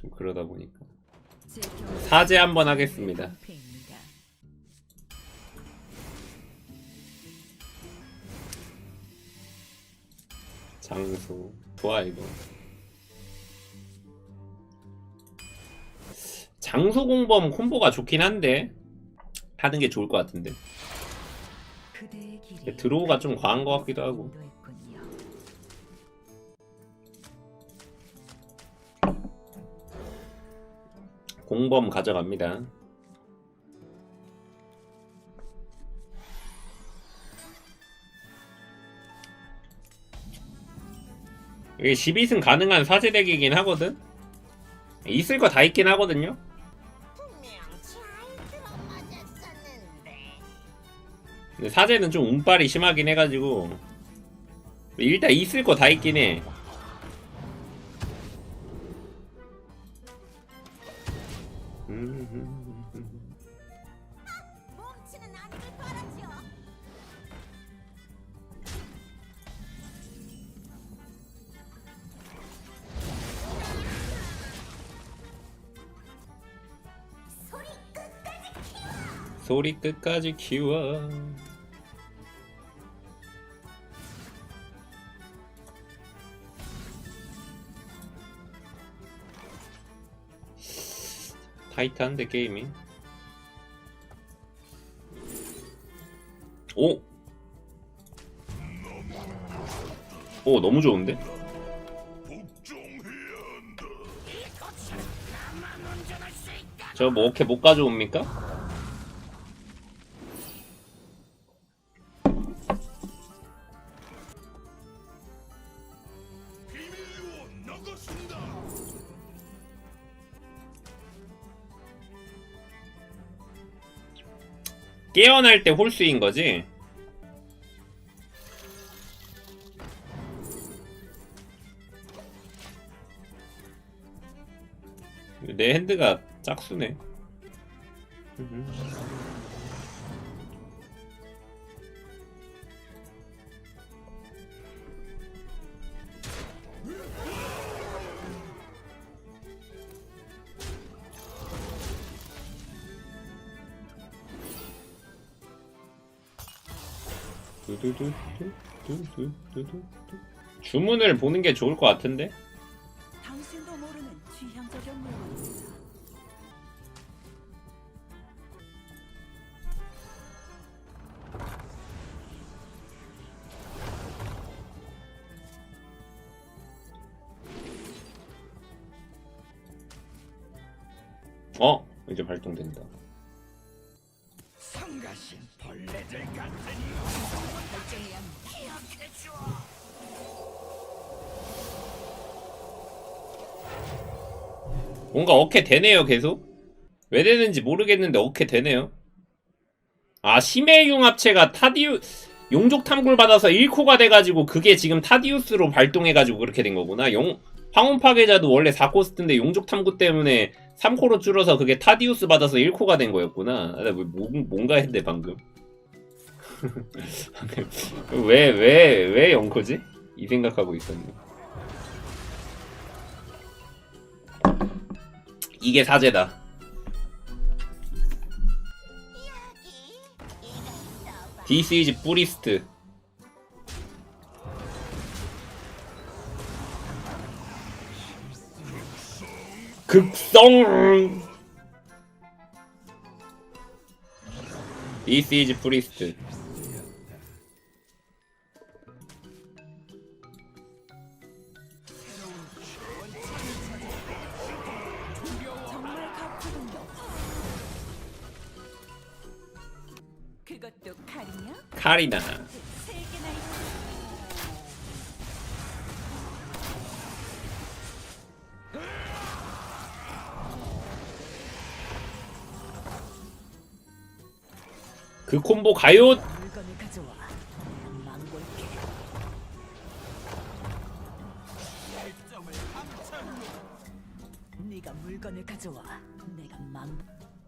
좀 그러다 보니까. 제 경우 사죄 한번 하겠습니다. 장소 좋아 이거 장소 공범 콤보가 좋긴 한데 하는 게 좋을 것 같은데. 드로우가 좀 과한 것 같기도 하고. 공범 가져갑니다. 이게 12승 가능한 사제덱이긴 하거든? 있을 거 다 있긴 하거든요? 근데 사제는 좀 운빨이 심하긴 해가지고 일단 있을 거 다 있긴 해. 소리 끝까지 키워. 타이트한데 게임이. 오. 오 너무 좋은데? 저뭐 어떻게 못 가져옵니까? 깨어날 때 홀수인 거지? 내 핸드가 짝수네. 두두두두두두두두. 주문을 보는 게 좋을 것 같은데? 당신도 모르는 취향적인. 어? 이제 발동된다. 성가신 벌레들 같으니 결정해야. 기억해줘 뭔가 어케 되네요, 계속. 왜 되는지 모르겠는데 어케 되네요. 아, 심해 융합체가 타디우, 용족 탐구를 받아서 1코가 돼가지고 그게 지금 타디우스로 발동해가지고 그렇게 된 거구나. 용, 황혼 파괴자도 원래 4코스트인데 용족 탐구 때문에 3코로 줄어서 그게 타디우스 받아서 1코가 된 거였구나. 아, 나 뭐, 뭔- 뭔가 했는데 방금. 왜, 왜, 왜 0코지? 이 생각하고 있었네. 이게 사제다. This is 뿌리스트. 극성 This is priest 카리나 그 콤보 가요.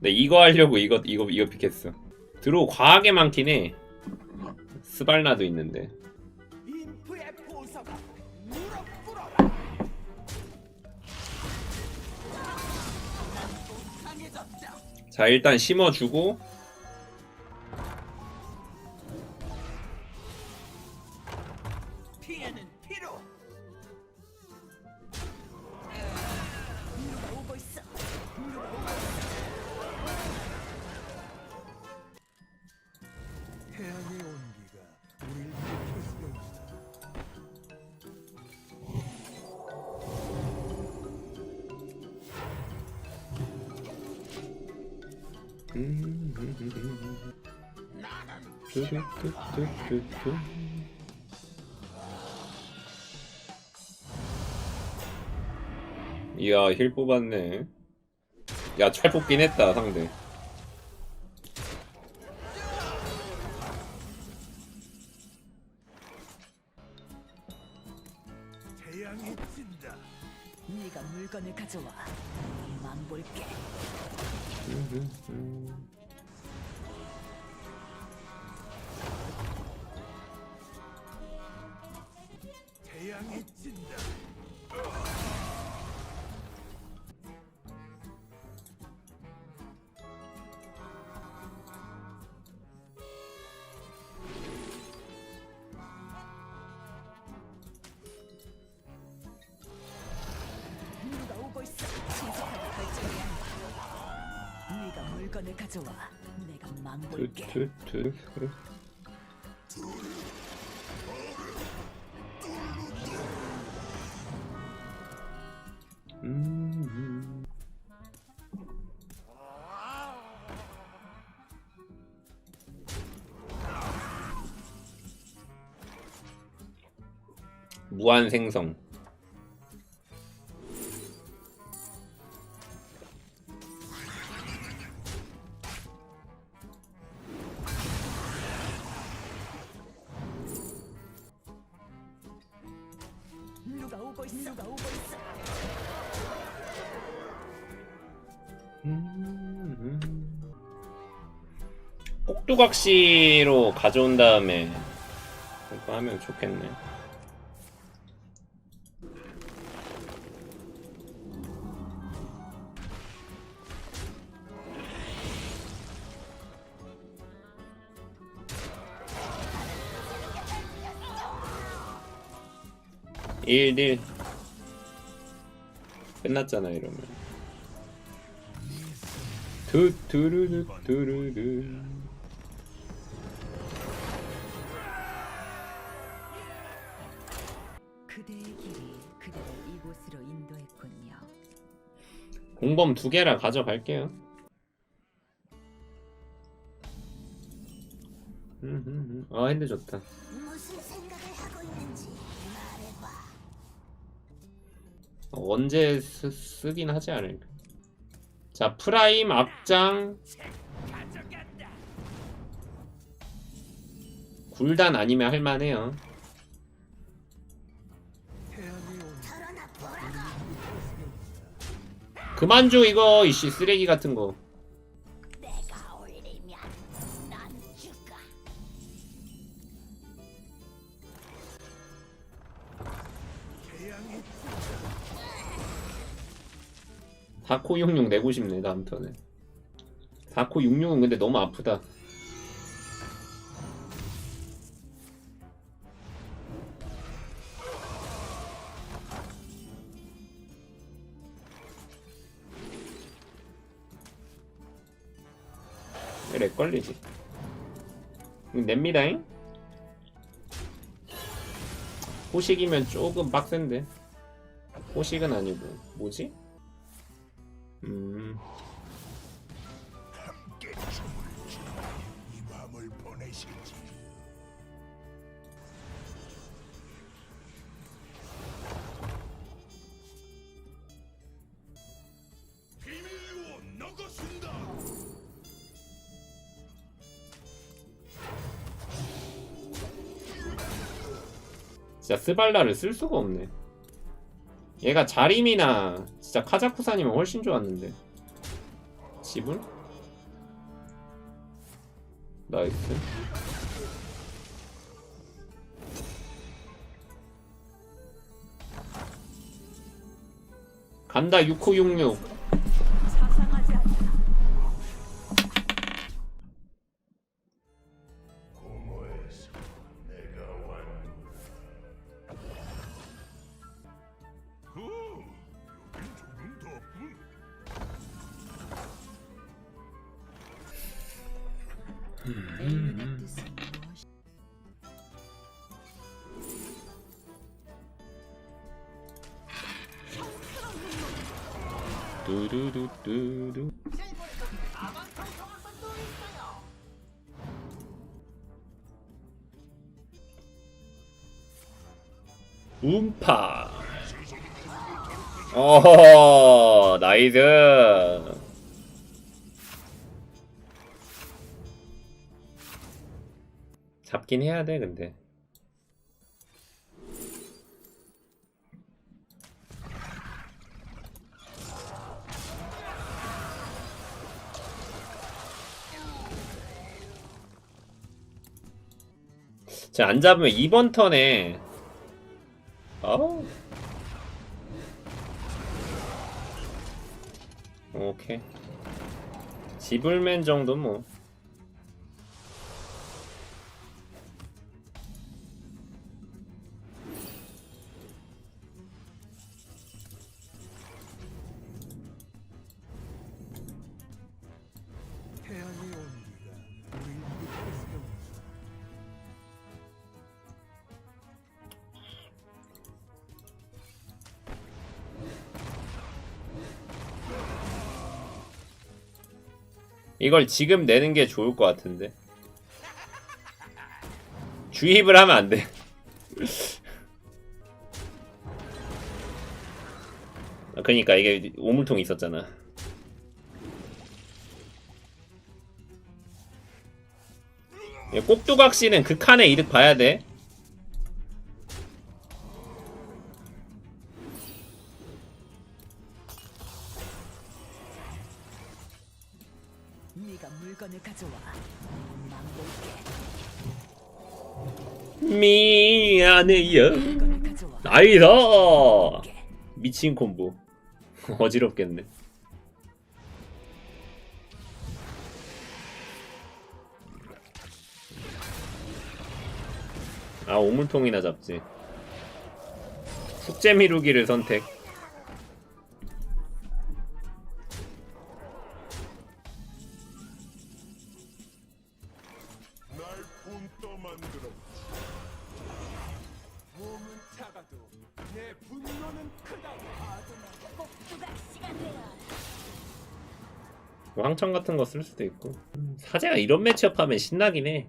네 이거 하려고 이거 이거 이거 픽했어. 드로 과하게 많긴 해. 스발나도 있는데. 자 일단 심어주고 이야 힐 뽑았네. 야철 뽑긴 했다 상대 this through. 물건을 가져와. 내가 망볼게. 투투투 음. 무한 생성 꼭두각시로 가져온 다음에 그거 하면 좋겠네. 일딜 끝났잖아 이러면 두두루루 두루루 그대의 길이 그대를 이곳으로 인도했군요. 공범 두 개라 가져갈게요. 음, 아 핸드 좋다. 무슨 생각을 하고 있는지 말해봐. 어, 언제 쓰, 쓰긴 하지 않을까. 자 프라임 앞장. 굴단 아니면 할만해요. 그만 줘 이거 이씨 쓰레기 같은 거. 다코 66 내고 싶네 다음 턴에. 다코 66은 근데 너무 아프다. 렉 걸리지. 냅니다잉? 호식이면 조금 빡센데. 호식은 아니고 뭐지? 음. 함께 춤을 추며 이 밤을 보내실지. 진짜 스발라를 쓸 수가 없네. 얘가 자림이나 진짜 카자쿠산이면 훨씬 좋았는데. 지불? 나이스. 간다 6호 66 뚜루루뚜루. 음파. 어허 나이스. 잡긴 해야 돼, 근데. 자, 안 잡으면 이번 턴에 어? 오케이. 지불맨 정도 뭐. 이걸 지금 내는 게 좋을 것 같은데. 주입을 하면 안 돼. 아, 그니까 이게 오물통이 있었잖아. 이 꼭두각 씨는 극한의 이득 봐야 돼. 을 가져와. 미안해요. 나이스! 미친 콤보. 어지럽겠네. 아, 오물통이나 잡지. 숙제 미루기를 선택. 뭐 황천 같은 거 쓸 수도 있고. 음, 사제가 이런 매치업 하면 신나긴 해.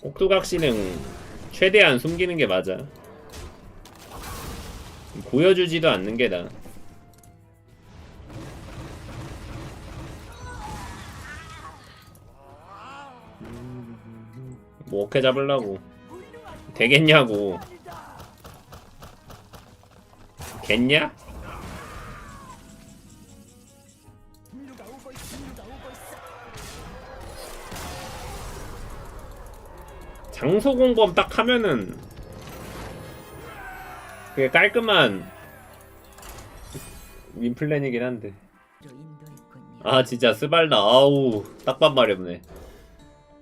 꼭두각시는 최대한 숨기는 게 맞아. 보여주지도 않는 게 나아. 뭐 어떻게 잡으려고 되겠냐고 있어. 장소 공범 딱 하면은 그게 깔끔한 윈플랜이긴 한데. 아 진짜 스발다 아우 딱밥 마렵네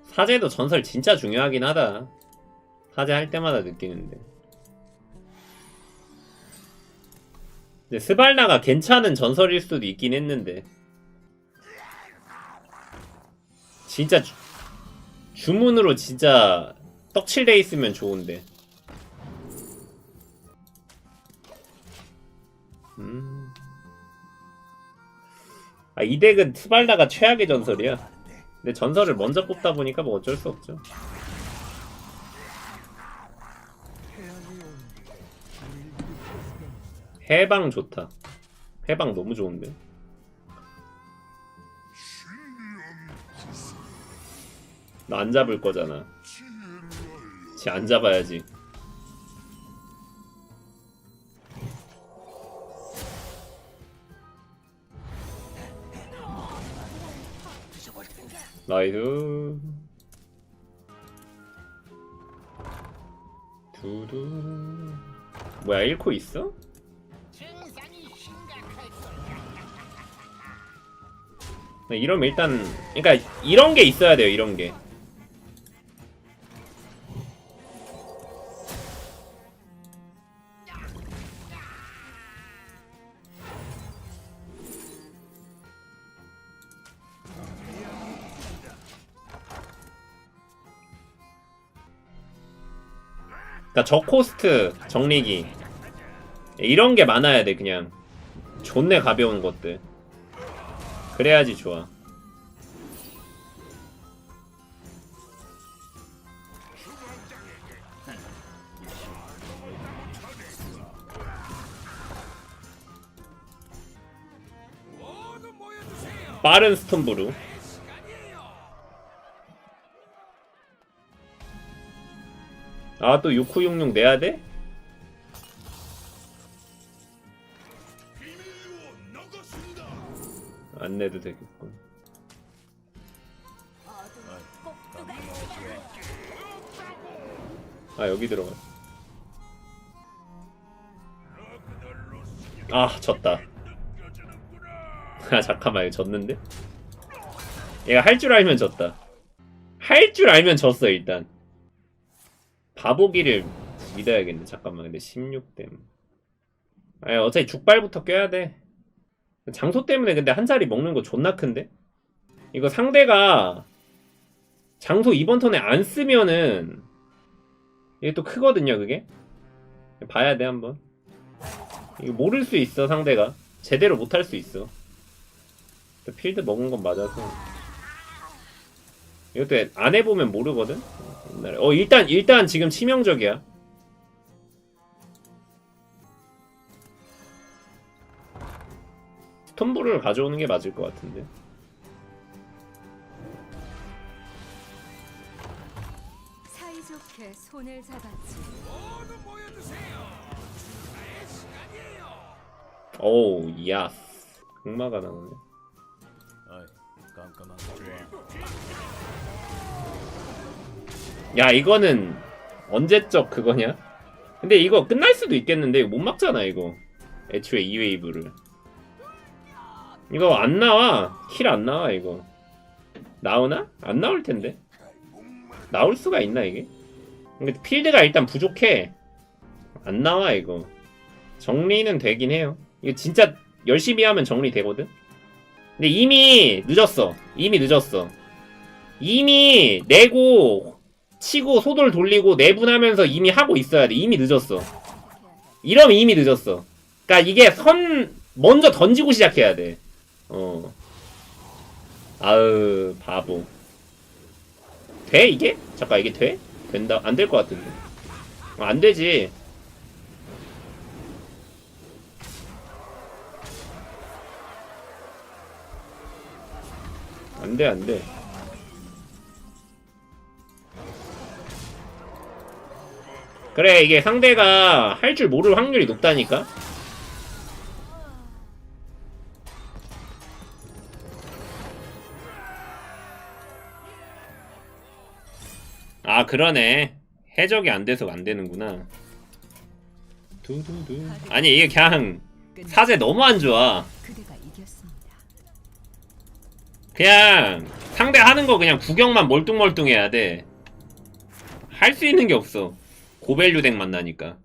사제도 전설 진짜 중요하긴 하다 사제 할 때마다 느끼는데 근데 스발나가 괜찮은 전설일 수도 있긴 했는데 진짜 주, 주문으로 진짜 떡칠돼 있으면 좋은데 음. 아, 이 덱은 스발다가 최악의 전설이야. 근데 전설을 먼저 뽑다 보니까 뭐 어쩔 수 없죠. 해방 좋다. 해방 너무 좋은데. 나 안 잡을 거잖아. 쟤 안 잡아야지. 나이스. 두두. 뭐야 1코 있어? 네, 이러면 일단 그러니까 이런 게 있어야 돼요 이런 게. 그니까 저 코스트 정리기. 이런 게 많아야 돼 그냥. 존내 가벼운 것들 그래야지 좋아 빠른 스톤브루 아 또 6966 내야 돼? 안 내도 되겠군. 아 여기 들어가 아 졌다. 아 잠깐만 이거 졌는데? 얘가 할 줄 알면 졌다. 할 줄 알면 졌어 일단. 바보기를 믿어야겠네. 잠깐만 근데 16댐. 아니 어차피 죽발부터 껴야 돼 장소 때문에 근데 한 자리 먹는 거 존나 큰데? 이거 상대가 장소 이번 턴에 안 쓰면은 이게 또 크거든요 그게? 봐야 돼 한번. 이거 모를 수 있어 상대가. 제대로 못 할 수 있어. 필드 먹은 건 맞아서. 이것도 안 해보면 모르거든? 어 일단 일단 지금 치명적이야 스톤볼을 가져오는 게 맞을 것 같은데. 사이좋게 손을 잡았지. 오우 야스. 악마가 나오네. 아이, 깜깜한 거 좋아. 야 이거는 언제적 그거냐? 근데 이거 끝날 수도 있겠는데 못 막잖아 이거. 애초에 2웨이브를 이거 안 나와 킬 안 나와 이거 나오나? 안 나올 텐데 나올 수가 있나 이게? 근데 필드가 일단 부족해 안 나와 이거 정리는 되긴 해요 이거 진짜 열심히 하면 정리 되거든 근데 이미 늦었어 이미 늦었어 이미 내고 치고 소돌 돌리고 내분하면서 이미 하고 있어야 돼. 이미 늦었어. 이러면 이미 늦었어. 그러니까 이게 선 먼저 던지고 시작해야 돼. 어. 아으 바보. 돼 이게? 잠깐 이게 돼? 된다. 안 될 것 같은데. 어, 안 되지. 안 돼, 안 돼. 그래 이게 상대가 할 줄 모를 확률이 높다니까 그러네. 해적이 안 돼서 안 되는구나. 두두두. 아니 이게 그냥 사제 너무 안 좋아. 그냥 상대 하는 거 그냥 구경만 멀뚱멀뚱해야 돼. 할 수 있는 게 없어. 고밸류 덱 만나니까.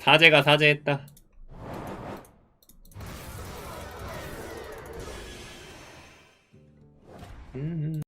사제가 사제했다. 음.